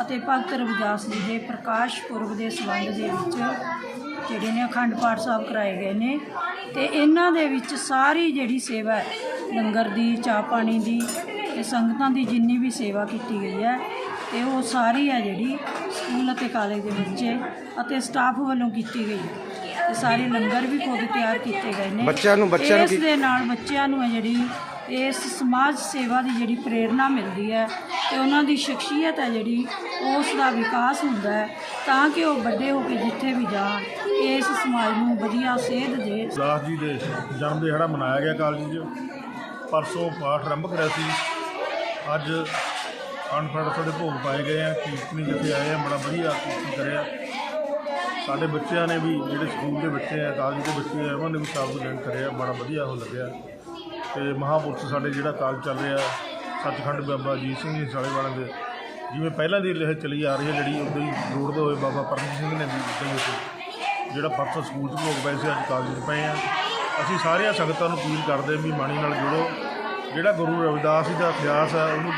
ਅਤੇ ਭਗਤ ਰਵਿਦਾਸ ਜੀ ਦੇ ਪ੍ਰਕਾਸ਼ ਪੁਰਬ ਦੇ ਸੰਬੰਧ ਦੇ ਵਿੱਚ ਜਿਹੜੇ ਨੇ ਅਖੰਡ ਪਾਠ ਸਾਹਿਬ ਕਰਾਏ ਗਏ ਨੇ ਤੇ ਇਹਨਾਂ ਦੇ ਵਿੱਚ ਸਾਰੀ ਜਿਹੜੀ ਸੇਵਾ ਹੈ ਲੰਗਰ ਦੀ ਚਾਹ ਪਾਣੀ ਦੀ ਤੇ ਸੰਗਤਾਂ ਦੀ ਜਿੰਨੀ ਵੀ ਸੇਵਾ ਕੀਤੀ ਗਈ ਹੈ ਤੇ ਉਹ ਸਾਰੀ ਹੈ ਜਿਹੜੀ ਸਕੂਲ ਅਤੇ ਕਾਲਜ ਦੇ ਬੱਚੇ ਅਤੇ ਸਟਾਫ ਵੱਲੋਂ ਕੀਤੀ ਗਈ ਤੇ ਸਾਰੇ ਲੰਗਰ ਵੀ ਖੁਦ ਤਿਆਰ ਕੀਤੇ ਗਏ ਨੇ। ਬੱਚਿਆਂ ਨੂੰ- ਬੱਚਿਆਂ ਨੂੰ ਇਸ ਦੇ ਨਾਲ ਬੱਚਿਆਂ ਨੂੰ ਹੈ ਜਿਹੜੀ ਇਸ ਸਮਾਜ ਸੇਵਾ ਦੀ ਜਿਹੜੀ ਪ੍ਰੇਰਣਾ ਮਿਲਦੀ ਹੈ ਤੇ ਉਹਨਾਂ ਦੀ ਸ਼ਖਸੀਅਤ ਹੈ ਜਿਹੜੀ, ਉਸ ਦਾ ਵਿਕਾਸ ਹੁੰਦਾ ਹੈ ਤਾਂ ਕਿ ਉਹ ਵੱਡੇ ਹੋ ਕੇ ਜਿੱਥੇ ਵੀ ਜਾਣ, ਇਸ ਸਮਾਜ ਨੂੰ ਵਧੀਆ ਸੇਧ ਦੇ ਦਾਸ ਜੀ ਦੇ ਜਨਮ ਦਿਹਾੜਾ ਮਨਾਇਆ ਗਿਆ ਕਾਲਜ 'ਚ। ਪਰਸੋਂ ਪਾਠ ਆਰੰਭ ਕਰਿਆ ਸੀ। ਅੱਜ ਕਾਨਫਰੰਸ ਸਾਡੇ ਭੋਗ ਪਾਏ ਗਏ ਆ, ਕੀਰਤਨੀ ਜਿੱਥੇ ਆਏ ਆ, ਬੜਾ ਵਧੀਆ ਕੀਰਤਨ ਕਰਿਆ। ਸਾਡੇ ਬੱਚਿਆਂ ਨੇ ਵੀ, ਜਿਹੜੇ ਸਕੂਲ ਦੇ ਬੱਚੇ ਆ, ਕਾਲਜ ਦੇ ਬੱਚੇ ਆ, ਉਹਨਾਂ ਨੇ ਵੀ ਸ਼ਬਦ ਲੈਣ ਕਰਿਆ, ਬੜਾ ਵਧੀਆ ਉਹ ਲੱਗਿਆ। ਤੇ ਮਹਾਂਪੁਰਸ਼ ਸਾਡੇ ਜਿਹੜਾ ਕਾਲਜ ਚੱਲ ਰਿਹਾ, ਸੱਚਖੰਡ ਬਾਬਾ ਅਜੀਤ ਸਿੰਘ ਜੀ ਸਾਲੇ ਵਾਲਿਆਂ ਦੇ। ਜਿਵੇਂ ਪਹਿਲਾਂ ਦੀ ਲਹਿਰ ਚਲੀ ਆ ਰਹੀ ਹੈ, ਜਿਹੜੀ ਉਦੋਂ ਹੀ ਜੋੜਦੇ ਹੋਏ ਬਾਬਾ ਪਰਮਜੀਤ ਸਿੰਘ ਨੇ ਵੀ ਉੱਦਾਂ ਹੀ ਉੱਥੇ। ਜਿਹੜਾ ਪਰਸੋਂ ਸਕੂਲ 'ਚ ਭੋਗ ਪਏ ਸੀ, ਅੱਜ ਕਾਲਜ 'ਚ ਪਏ ਆ। ਅਸੀਂ ਸਾਰੀਆਂ ਸੰਗਤਾਂ ਨੂੰ ਅਪੀਲ ਕਰਦੇ ਹਾਂ ਵੀ ਬਾਣੀ ਨਾਲ ਜੁੜੋ। ਜਿਹੜਾ ਗੁਰੂ ਰਵਿਦਾਸ ਜੀ ਦਾ ਇਤਿਹਾਸ ਹੈ ਉਹਨੂੰ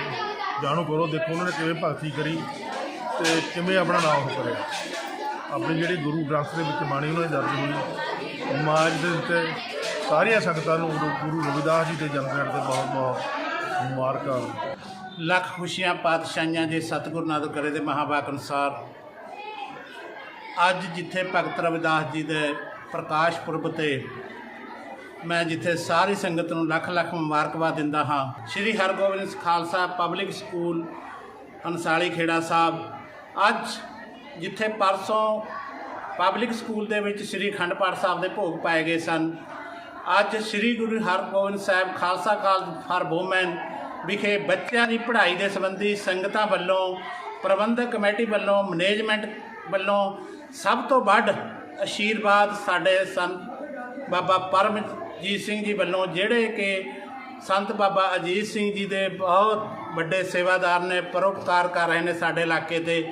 ਜਾਣੂ ਕਰੋ, ਦੇਖੋ ਉਹਨਾਂ ਨੇ ਕਿਵੇਂ ਭਗਤੀ ਕਰੀ ਤੇ ਕਿਵੇਂ ਆਪਣਾ ਨਾਮ ਉਹ ਕਰਿਆ। ਆਪਣੇ ਜਿਹੜੇ ਗੁਰੂ ਗ੍ਰੰਥ ਦੇ ਵਿੱਚ ਬਾਣੀ ਉਹਨਾਂ ਦੀ ਦਰਜ ਹੋਈ ਸਮਾਜ ਦੇ ਉੱਤੇ ਸਾਰੀਆਂ ਸੰਗਤਾਂ ਨੂੰ ਗੁਰੂ ਗੁਰੂ ਰਵਿਦਾਸ ਜੀ ਦੇ ਜਨਮ ਦਿਨ ਤੇ ਬਹੁਤ ਬਹੁਤ ਮੁਬਾਰਕਾਂ। ਲੱਖ ਖੁਸ਼ੀਆਂ ਪਾਤਸ਼ਾਹੀਆਂ ਦੇ ਸਤਿਗੁਰੂ ਨਾਨਕ ਕਰੇ ਦੇ ਮਹਾਵਾਕ ਅਨੁਸਾਰ ਅੱਜ ਜਿੱਥੇ ਭਗਤ ਰਵਿਦਾਸ ਜੀ ਦੇ ਪ੍ਰਕਾਸ਼ ਪੁਰਬ ਤੇ ਮੈਂ ਜਿੱਥੇ ਸਾਰੀ ਸੰਗਤ ਨੂੰ ਲੱਖ ਲੱਖ ਮੁਬਾਰਕਬਾਦ ਦਿੰਦਾ ਹਾਂ, ਸ੍ਰੀ ਹਰਗੋਬਿੰਦ ਖਾਲਸਾ ਪਬਲਿਕ ਸਕੂਲ ਹੰਸਾਲੀ ਖੇੜਾ ਸਾਹਿਬ। ਅੱਜ ਜਿੱਥੇ ਪਰਸੋਂ ਪਬਲਿਕ ਸਕੂਲ ਦੇ ਵਿੱਚ ਸ੍ਰੀ ਅਖੰਡ ਪਾਠ ਸਾਹਿਬ ਦੇ ਭੋਗ ਪਾਏ ਗਏ ਸਨ ਅੱਜ Shri Guru Hargobind Sahib Khalsa college for women ਵਿਖੇ ਬੱਚਿਆਂ ਦੀ ਪੜ੍ਹਾਈ ਦੇ ਸੰਬੰਧੀ ਸੰਗਤਾਂ ਵੱਲੋਂ, ਪ੍ਰਬੰਧਕ ਕਮੇਟੀ ਵੱਲੋਂ, ਮੈਨੇਜਮੈਂਟ ਵੱਲੋਂ ਸਭ ਤੋਂ ਵੱਧ ਅਸ਼ੀਰਵਾਦ ਸਾਡੇ ਸੰਤ ਬਾਬਾ ਪਰਮਜੀਤ ਸਿੰਘ ਜੀ ਵੱਲੋਂ, ਜਿਹੜੇ ਕਿ ਸੰਤ ਬਾਬਾ ਅਜੀਤ ਸਿੰਘ ਜੀ ਦੇ ਬਹੁਤ ਵੱਡੇ ਸੇਵਾਦਾਰ ਨੇ, ਪਰਉਪਕਾਰ ਕਰ ਰਹੇ ਨੇ ਸਾਡੇ ਇਲਾਕੇ ਤੇ